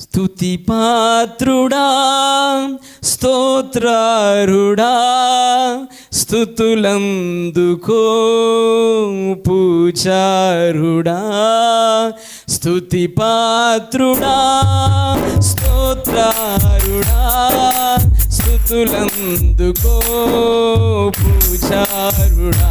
స్థుతి పాత్రుడా స్తోత్రారుడా స్థుతులందుకో పూచారుడా స్థుతి పాత్రుడా స్తోత్రారుడా స్థుతులందుకో పూచారుడా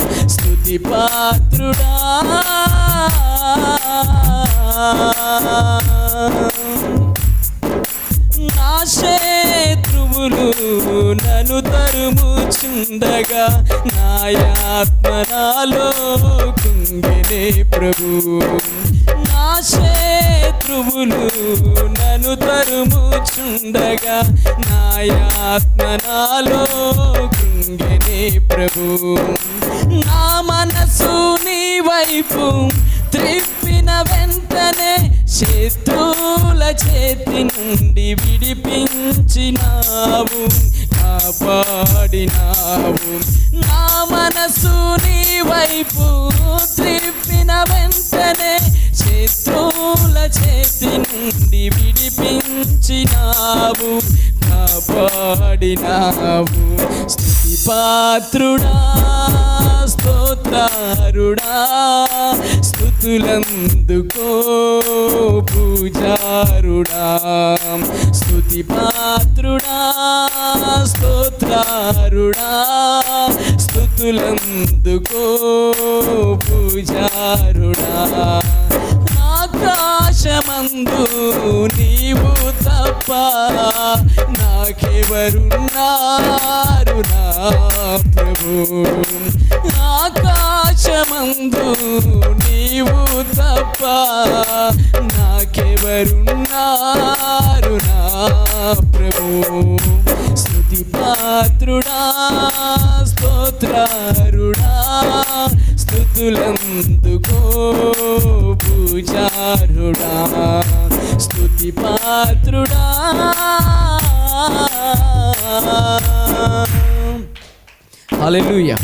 స్థుతి పాత్రుడా. నా శత్రువులు నన్ను తరుముచుండగా నాయాత్మ నాలో కుంగినే ప్రభు. నా శత్రువులు నన్ను తరుముచుండగా నాయాత్మ నాలో కృంగినే ప్రభు. నా మనసు నీ వైపు త్రిప్పిన వెంటనే శత్రువుల చేతి నుండి విడిపించినావు కాపాడినావు. నా మనసు నీ వైపు త్రిప్పిన వెంటనే శత్రువుల చేతి నుండి విడిపించినావు పాడినావు. స్థుతి పాత్రుడా స్తోత్రారుడా స్థుతులందుకో పూజారుడా. స్థుతి పాత్రుడా స్తోత్రారుడా స్థుతులందుకో పూజారుడా. ప్రపంచమందు నీవు తప్ప నాకెవరున్నారు నా ప్రభు? ఆకాశమందు నీవు తప్ప నాకెవరున్నారు నా ప్రభు? స్థుతి పాత్రుడా స్తోత్రారుడా స్థుతులందుకో పూజారుడా స్థుతి పాత్రుడా హల్లెలూయా